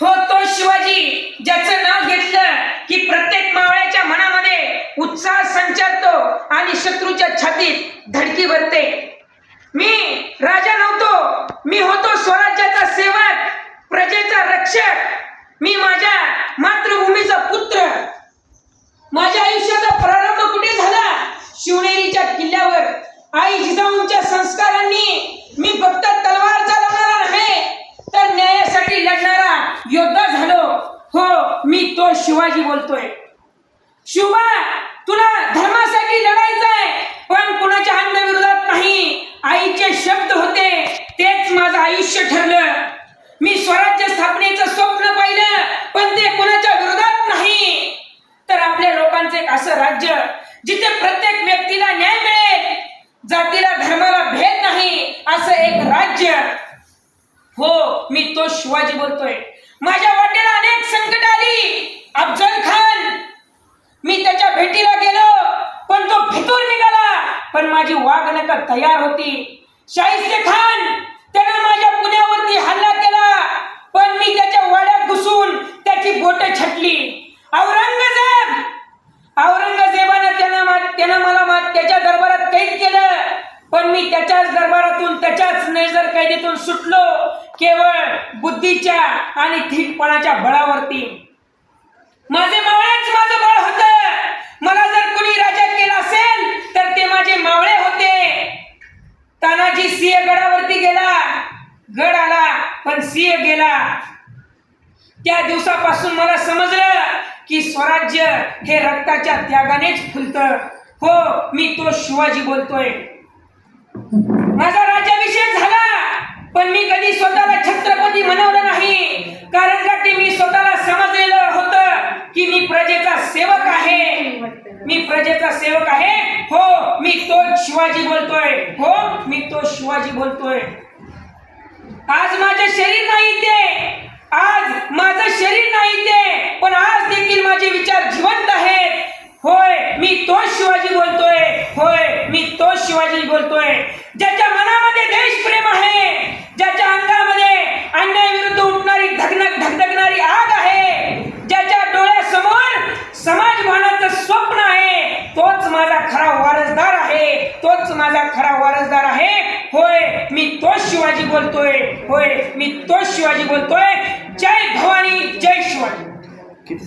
हो तो शिवाजी ज्याचं नाव घेतलं की प्रत्येक मावळ्याच्या मनामध्ये उत्साह संचारतो आणि शत्रूच्या छातीत धडकी भरते. मी राजा नव्हतो मी होतो स्वराज्याचा सेवक प्रजेचा रक्षक. तो शिवाजी बोलतोय. शिवा तुला धर्मासाठी लढायचं आहे पण कुणाच्या अंधविरोधात नाही. आईचे शब्द होते तेच माझं आयुष्य ठरलं. मी स्वराज्य स्थापनेचं स्वप्न पाहिलं पण ते कुणाच्या विरोधात नाही. तर आपल्या लोकांचं एक असं राज्य जिथे प्रत्येक व्यक्तीला न्याय मिळेल जातीला धर्माला भेद नाही असं एक राज्य. हो मी तो शिवाजी बोलतोय. माझ्या वाटेला अनेक संकट आली. अफजल खान मी त्याच्या भेटीला गेलो पण तो फितूर निघाला. पण माझी वागणक तयार होती. शाहिस्ते खान त्यानं माझ्या पुण्यावरती हल्ला केला. पण मी त्याच्या वाड्यात घुसून त्याची बोट छटली. औरंगजेब! औरंगजेबानं त्यानं त्यानं मला त्याच्या दरबारात कैद केलं. पण मी त्याच्याच दरबारातून त्याच्याच नजर कैदेतून सुटलो. केवळ बुद्धीच्या आणि थीटपणाच्या बळावरती. माझे मावळेच माझं बळ होत. मला जर कुणी राजा केला असेल तर ते माझे मावळे होते. तानाजी सिंह गडावरती गेला. गड आला पण सिंह गेला. त्या दिवसापासून मला समजलं की स्वराज्य हे रक्ताच्या त्यागानेच फुलत. हो मी तो शिवाजी बोलतोय. माझा राज्याभिषेक झाला पण मी कधी स्वतःला छत्रपती म्हणवलं नाही कारण का की मी स्वतःला समजलेलं होतं की मी प्रजेचा सेवक आहे. मी प्रजेचा सेवक आहे. हो मी तो शिवाजी बोलतोय. हो मी तो शिवाजी बोलतोय. आज माझे शरीर नाही ते. आज माझं शरीर नाही ते. पण आज देखील माझे विचार जिवंत आहेत. होय मी तो शिवाजी बोलतोय. होय मी तो शिवाजी बोलतोय. ज्याच्या मनामध्ये देशप्रेम आहे ज्याच्या अंगामध्ये अन्यायाविरुद्ध उठणारी धगधग धगधगणारी आग आहे ज्याच्या डोळ्यासमोर समाजभानाचं स्वप्न आहे तोच माझा खरा वारसदार आहे तोच माझा खरा वारसदार आहे. होय मी तोच शिवाजी बोलतोय. होय मी तोच शिवाजी बोलतोय. जय भवानी जय शिवाजी. किती